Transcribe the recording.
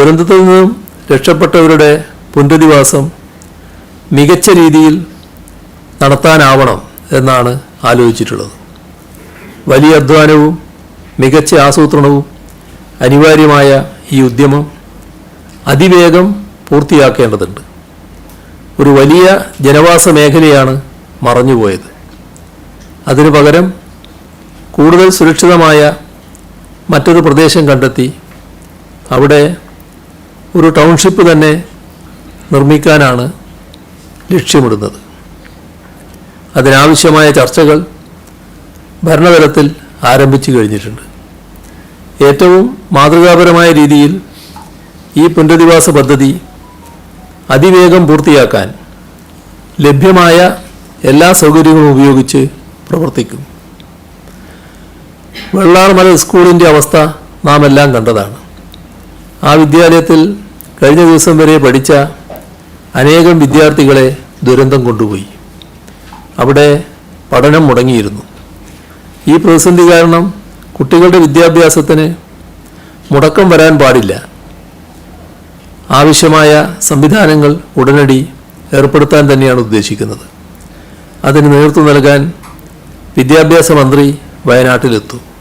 ദുരന്തത്തിൽ നിന്നും രക്ഷപ്പെട്ടവരുടെ പുനരധിവാസം മികച്ച രീതിയിൽ നടത്താനാവണം എന്നാണ് ആലോചിച്ചിട്ടുള്ളത്. വലിയ അധ്വാനവും മികച്ച ആസൂത്രണവും അനിവാര്യമായ ഈ ഉദ്യമം അതിവേഗം പൂർത്തിയാക്കേണ്ടതുണ്ട്. ഒരു വലിയ ജനവാസ മേഖലയാണ് മറഞ്ഞുപോയത്. അതിനു പകരം കൂടുതൽ സുരക്ഷിതമായ മറ്റൊരു പ്രദേശം കണ്ടെത്തി അവിടെ ഒരു ടൗൺഷിപ്പ് തന്നെ നിർമ്മിക്കാനാണ് ലക്ഷ്യമിടുന്നത്. അതിനാവശ്യമായ ചർച്ചകൾ ഭരണതലത്തിൽ ആരംഭിച്ചു കഴിഞ്ഞിട്ടുണ്ട്. ഏറ്റവും മാതൃകാപരമായ രീതിയിൽ ഈ പുനരധിവാസ പദ്ധതി അതിവേഗം പൂർത്തിയാക്കാൻ ലഭ്യമായ എല്ലാ സൗകര്യങ്ങളും ഉപയോഗിച്ച് പ്രവർത്തിക്കും. വെള്ളാർമല സ്കൂളിന്റെ അവസ്ഥ നാം എല്ലാം കണ്ടതാണ്. ആ വിദ്യാലയത്തിൽ കഴിഞ്ഞ ദിവസം വരെ പഠിച്ച അനേകം വിദ്യാർത്ഥികളെ ദുരന്തം കൊണ്ടുപോയി. അവിടെ പഠനം മുടങ്ങിയിരുന്നു. ഈ പ്രതിസന്ധി കാരണം കുട്ടികളുടെ വിദ്യാഭ്യാസത്തിന് മുടക്കം വരാൻ പാടില്ല. ആവശ്യമായ സംവിധാനങ്ങൾ ഉടനടി ഏർപ്പെടുത്താൻ തന്നെയാണ് ഉദ്ദേശിക്കുന്നത്. അതിന് നേതൃത്വം നൽകാൻ വിദ്യാഭ്യാസ മന്ത്രി വയനാട്ടിലെത്തും.